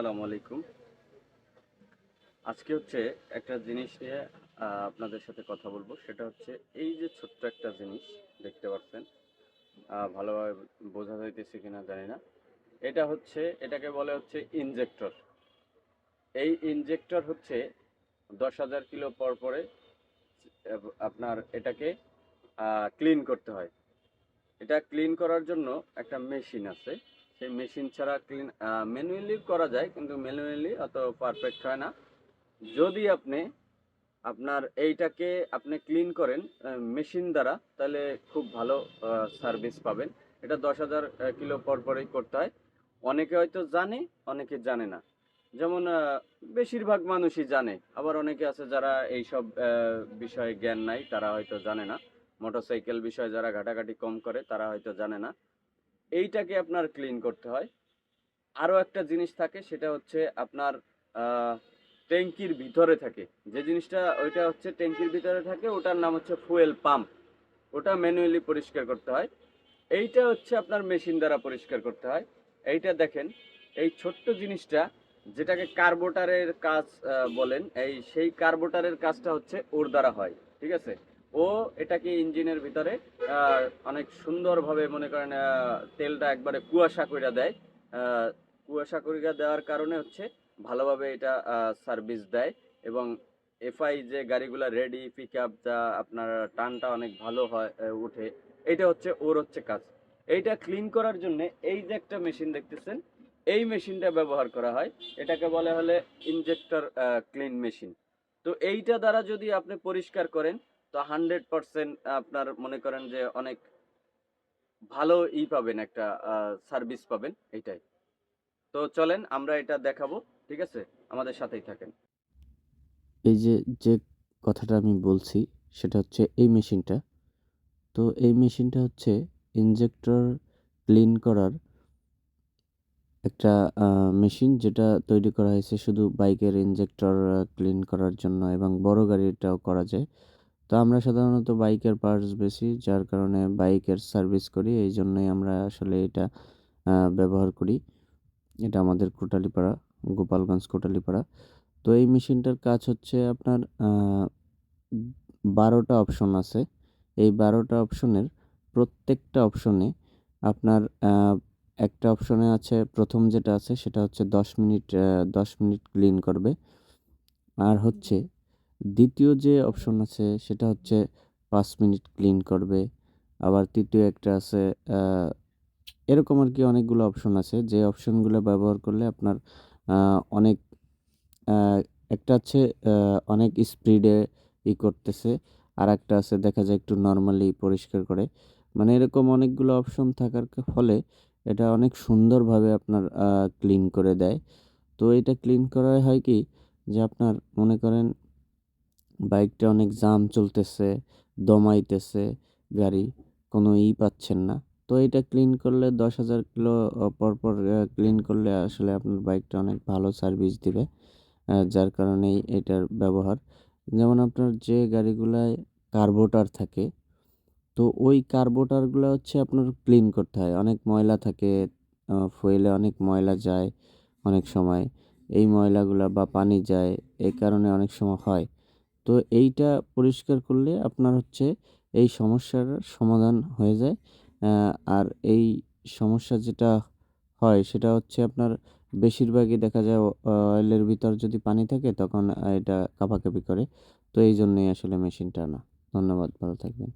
আসসালামু আলাইকুম। আজকে হচ্ছে একটা জিনিস নিয়ে আপনাদের সাথে কথা বলব। সেটা হচ্ছে এই যে ছোট্ট একটা জিনিস, দেখতে পাচ্ছেন। ভালোভাবে বোঝা যাইতেছে কিনা জানি না। এটা হচ্ছে, এটাকে বলে হচ্ছে ইনজেক্টর। এই ইনজেক্টর হচ্ছে দশ হাজার কিলো পর পরে আপনার এটাকে ক্লিন করতে হয়। এটা ক্লিন করার জন্য একটা মেশিন আছে। সেই মেশিন ছাড়া ক্লিন ম্যানুয়ালি করা যায় কিন্তু ম্যানুয়ালি অত পারফেক্ট হয় না। যদি আপনি আপনার এইটাকে আপনি ক্লিন করেন মেশিন দ্বারা তাহলে খুব ভালো সার্ভিস পাবেন। এটা দশ হাজার কিলো পর পরেই করতে হয়। অনেকে হয়তো জানে অনেকে জানে না। যেমন বেশিরভাগ মানুষই জানে। আবার অনেকে আছে যারা এইসব আহ, বিষয়ে জ্ঞান নাই তারা হয়তো জানে না। মোটরসাইকেল বিষয়ে যারা ঘাটাঘাটি কম করে তারা হয়তো জানে না। এইটাকে আপনার ক্লিন করতে হয়। আরও একটা জিনিস থাকে, সেটা হচ্ছে আপনার ট্যাঙ্কির ভিতরে থাকে। যে জিনিসটা, ওইটা হচ্ছে ট্যাঙ্কির ভিতরে থাকে, ওটার নাম হচ্ছে ফুয়েল পাম্প ওটা ম্যানুয়ালি পরিষ্কার করতে হয়। এইটা হচ্ছে আপনার মেশিন দ্বারা পরিষ্কার করতে হয়। এইটা দেখেন, এই ছোট্ট জিনিসটা, যেটাকে কার্বোটারের কাজ বলেন, এই সেই কার্বোটারের কাজটা হচ্ছে ওর দ্বারা হয়, ঠিক আছে? ও এটাকে ইঞ্জিনের ভিতরে অনেক সুন্দরভাবে মনে করেন তেলটা একবারে কুয়াশা কইরা দেয়। কুয়াশা করিয়া দেওয়ার কারণে হচ্ছে ভালোভাবে এটা সার্ভিস দেয় এবং এফআই যে গাড়িগুলো রেডি পিক আপ যা আপনার টানটা অনেক ভালো হয় উঠে এইটা হচ্ছে ওর হচ্ছে কাজ। এইটা ক্লিন করার জন্য এই যে একটা মেশিন দেখতেছেন, এই মেশিনটা ব্যবহার করা হয়। এটাকে বলে হলে ইনজেক্টর ক্লিন মেশিন। তো এইটা দ্বারা যদি আপনি পরিষ্কার করেন তো হান্ড্রেড পার্সেন্ট আপনার মনে করেন যে অনেক ভালো ই পাবেন একটা সার্ভিস পাবেন এইটাই তো চলেন আমরা এটা দেখাবো, ঠিক আছে? আমাদের সাথেই থাকেন। এই যে যে কথাটা আমি বলছি, সেটা হচ্ছে এই মেশিনটা। তো এই মেশিনটা হচ্ছে ইনজেক্টর ক্লিন করার একটা মেশিন, যেটা তৈরি করা হয়েছে শুধু বাইকের ইনজেক্টর ক্লিন করার জন্য এবং বড় গাড়িটাও করা যায়। তো আমরা সাধারণত বাইকের পার্টস বেশি, যার কারণে বাইকের সার্ভিস করি এই জন্যই আমরা আসলে এটা ব্যবহার করি। এটা আমাদের কোটালীপাড়া, গোপালগঞ্জ কোটালিপাড়া। তো এই মেশিনটার কাজ হচ্ছে আপনার বারোটা অপশন আছে। এই বারোটা অপশনের প্রত্যেকটা অপশনে আপনার একটা অপশনে আছে, প্রথম যেটা আছে, সেটা হচ্ছে দশ মিনিট দশ মিনিট ক্লিন করবে। আর হচ্ছে দ্বিতীয় যে অপশন আছে সেটা হচ্ছে পাঁচ মিনিট ক্লিন করবে। আবার তৃতীয় একটা আছে এরকম আর কি অনেকগুলো অপশন আছে। যে অপশনগুলো ব্যবহার করলে আপনার অনেক একটা আহ, অনেক স্পিডে ই করতেছে। আর একটা আছে দেখা যায় একটু নর্মালি পরিষ্কার করে। মানে এরকম অনেকগুলো অপশন থাকার ফলে এটা অনেক সুন্দরভাবে আপনার ক্লিন করে দেয়। তো এটা ক্লিন করা হয় কি? যে আপনার মনে করেন বাইকটা অনেক জাম চলতেছে, দমাইতেছে, গাড়ি কোনো ই পাচ্ছেন না। তো এটা ক্লিন করলে দশ হাজার কিলো পর পর ক্লিন করলে আসলে আপনার বাইকটা অনেক ভালো সার্ভিস দিবে যার কারণেই এটার ব্যবহার। যেমন আপনার যে গাড়িগুলায় কার্বোটার থাকে, তো ওই কার্বোটারগুলো হচ্ছে আপনার ক্লিন করতে হয়। অনেক ময়লা থাকে ফুয়েলে অনেক ময়লা যায় অনেক সময়। এই ময়লাগুলো বা পানি যায়, এই কারণে অনেক সময় হয়। তো এইটা পরিষ্কার করলে আপনার হচ্ছে এই সমস্যার সমাধান হয়ে যায়। আর এই সমস্যা যেটা হয় সেটা হচ্ছে আপনার বেশিরভাগই দেখা যায় অয়েলের ভিতর যদি পানি থাকে তখন এটা কাঁপাকাঁপি করে। তো এই জন্যই আসলে মেশিনটা আনা। ধন্যবাদ, ভালো থাকবেন।